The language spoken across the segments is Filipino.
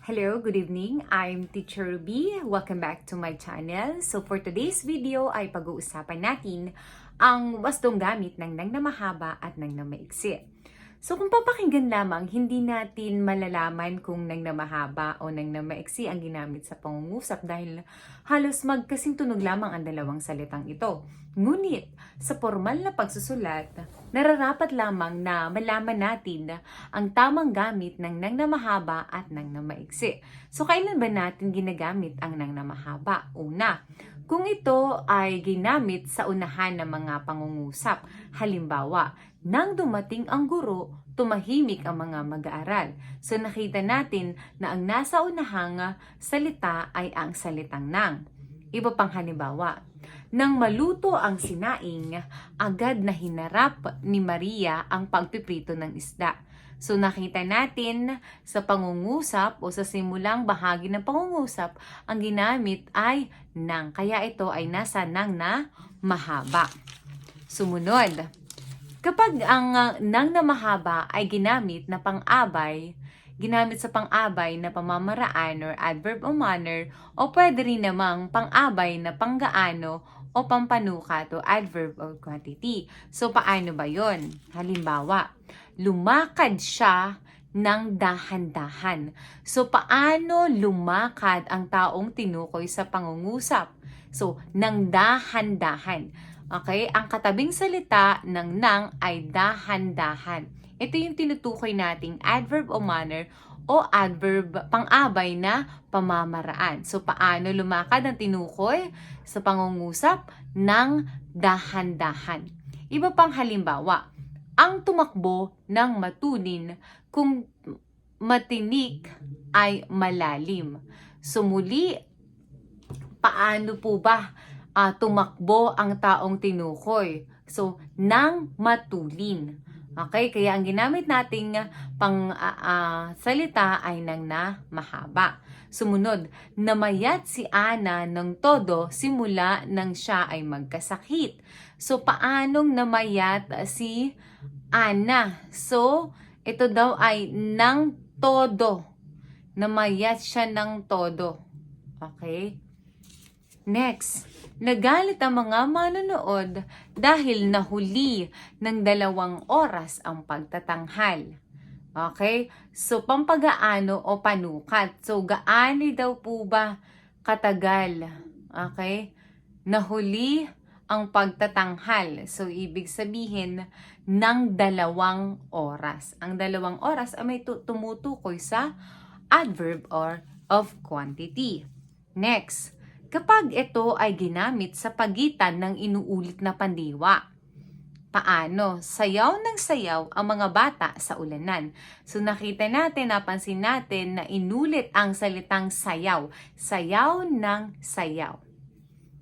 Hello, good evening. I'm Teacher Ruby. Welcome back to my channel. So for today's video ay pag-uusapan natin ang wastong gamit ng nang na mahaba at nang na maiksi. So kung papakinggan lamang, hindi natin malalaman kung nang na mahaba o nang na maiksi ang ginamit sa pangungusap dahil halos magkasing tunog lamang ang dalawang salitang ito. Ngunit sa formal na pagsusulat, nararapat lamang na malaman natin ang tamang gamit ng nang na mahaba at nang na maiksi. So kailan ba natin ginagamit ang nang na mahaba? Una, kung ito ay ginamit sa unahan ng mga pangungusap. Halimbawa, nang dumating ang guro, tumahimik ang mga mag-aaral. So nakita natin na ang nasa unahang salita ay ang salitang nang. Iba pang halimbawa, nang maluto ang sinaing, agad na hinarap ni Maria ang pagpiprito ng isda. So nakita natin sa pangungusap o sa simulang bahagi ng pangungusap, ang ginamit ay nang. Kaya ito ay nasa nang na mahaba. Sumunod, kapag ang uh, nang na mahaba ay ginamit na pang-abay, ginamit sa pang-abay na pamamaraan or adverb o manner o pwede rin namang pang-abay na panggaano o pampanukat o adverb or quantity. So, paano ba yon? Halimbawa, lumakad siya ng dahan-dahan. So, paano lumakad ang taong tinukoy sa pangungusap? So, ng dahan-dahan. Okay? Ang katabing salita ng nang ay dahan-dahan. Ito yung tinutukoy nating adverb o manner o adverb pang-abay na pamamaraan. So, paano lumakad ang tinukoy sa pangungusap ng dahan-dahan. Iba pang halimbawa, ang tumakbo ng matunin kung matinik ay malalim. So, muli, paano po ba uh, tumakbo ang taong tinukoy? So, nang matulin. Okay, kaya ang ginamit nating pang uh, uh, salita ay nang na mahaba. Sumunod, namayat si Ana ng todo simula nang siya ay magkasakit. So, paanong namayat si Ana? So, ito daw ay ng todo. Namayat siya ng todo. Okay? Next, nagalit ang mga manonood dahil nahuli ng dalawang oras ang pagtatanghal. Okay? So, pampagaano o panukat. So, gaano daw po ba katagal? Okay? Nahuli ang pagtatanghal. So, ibig sabihin ng dalawang oras. Ang dalawang oras ay may tumutukoy sa adverb or of quantity. Next, kapag ito ay ginamit sa pagitan ng inuulit na pandiwa. Paano? Sayaw ng sayaw ang mga bata sa ulanan. So nakita natin, napansin natin na inulit ang salitang sayaw. Sayaw ng sayaw.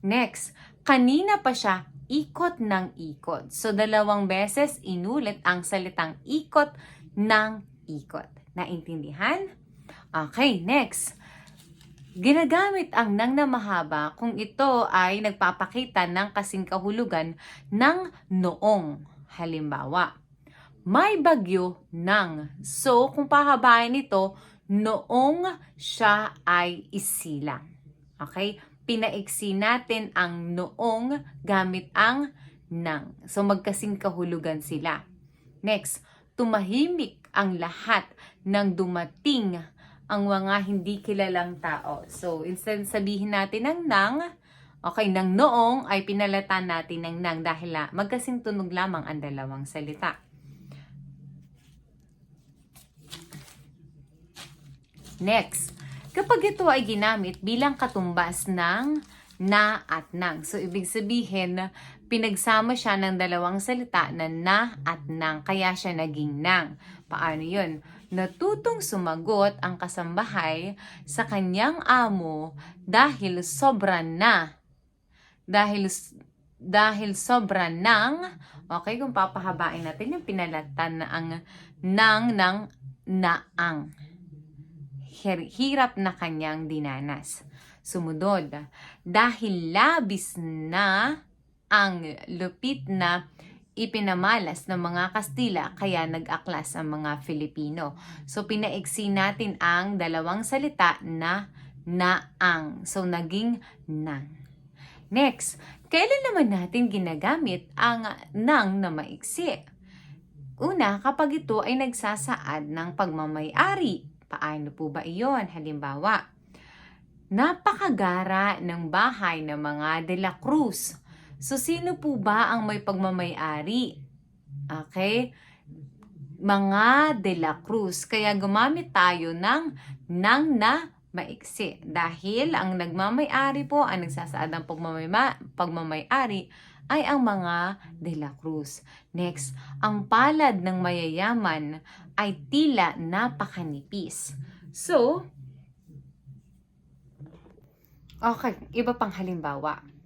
Next, kanina pa siya ikot ng ikot. So dalawang beses inulit ang salitang ikot ng ikot. Naintindihan? Okay, next. Ginagamit ang nang na mahaba kung ito ay nagpapakita ng kasing kahulugan ng noong. Halimbawa, may bagyo ng. So, kung pahabain ito, noong siya ay isilang. Okay? Pinaiksi natin ang noong gamit ang nang. So, magkasing kahulugan sila. Next, tumahimik ang lahat ng dumating ang mga hindi kilalang tao. So, instead sabihin natin ng nang, okay, ng noong ay pinalatan natin ng nang dahil la, magkasing tunog lamang ang dalawang salita. Next, kapag ito ay ginamit bilang katumbas ng na at nang. So, ibig sabihin, pinagsama siya ng dalawang salita na na at nang, kaya siya naging nang. Paano yun? Natutong sumagot ang kasambahay sa kanyang amo dahil sobra na. Dahil dahil sobra ng, okay, kung papahabain natin yung pinalatan na ang nang ng naang. Hirap na kanyang dinanas. Sumunod, dahil labis na ang lupit na ipinamalas ng mga Kastila kaya nag-aklas ang mga Filipino. So pinaiksi natin ang dalawang salita na naang. So naging nang. Next, kailan naman natin ginagamit ang nang na maiksi? Una, kapag ito ay nagsasaad ng pagmamayari. Paano po ba iyon? Halimbawa, napakagara ng bahay ng mga de la Cruz. So, sino po ba ang may pagmamayari? Okay? Mga de la Cruz. Kaya gumamit tayo ng nang na maiksi. Dahil ang nagmamayari po, ang nagsasaad ng pagmamayma, pagmamayari, ay ang mga de la Cruz. Next, ang palad ng mayayaman ay tila napakanipis. So, okay, iba pang halimbawa.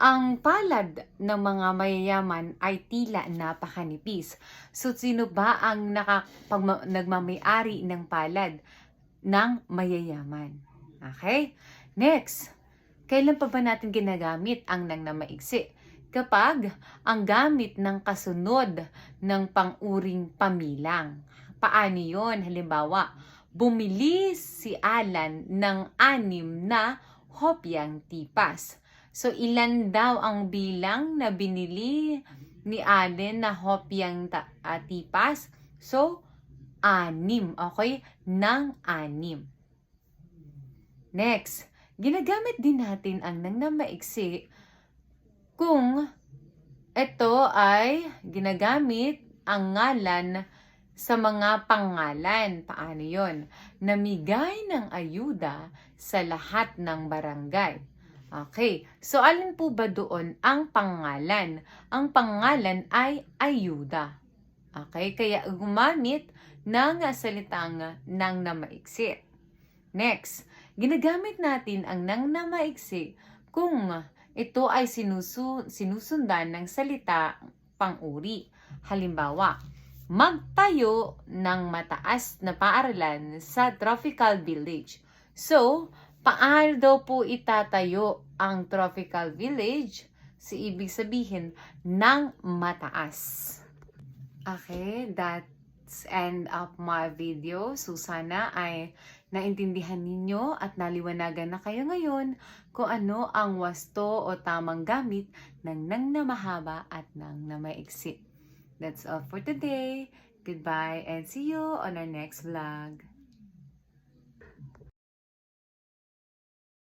Ang palad ng mga mayayaman ay tila napakanipis. So, sino ba ang nakapag, nagmamayari ng palad ng mayayaman? Okay? Next, kailan pa ba natin ginagamit ang nang na? Kapag ang gamit ng kasunod ng panguring pamilang. Paano yon? Halimbawa, bumili si Alan ng anim na hopyang tipas. So, ilan daw ang bilang na binili ni Allen na hopyang ta- ah, tipas? So, anim. Okay? Nang anim. Next, ginagamit din natin ang nang na maiksi kung ito ay ginagamit ang ngalan sa mga pangalan. Paano yon? Namigay ng ayuda sa lahat ng barangay. Okay, so alin po ba doon ang pangalan? Ang pangalan ay ayuda. Okay, kaya gumamit ng salitang nang na maiksi. Next, ginagamit natin ang nang na maiksi kung ito ay sinusu- sinusundan ng salita pang-uri. Halimbawa, magtayo ng mataas na paaralan sa tropical village. So, paano daw po itatayo ang tropical village? Si ibig sabihin ng mataas. Okay, that's end of my video. So, sana ay naintindihan ninyo at naliwanagan na kayo ngayon kung ano ang wasto o tamang gamit ng nang na at nang na. That's all for today. Goodbye and see you on our next vlog.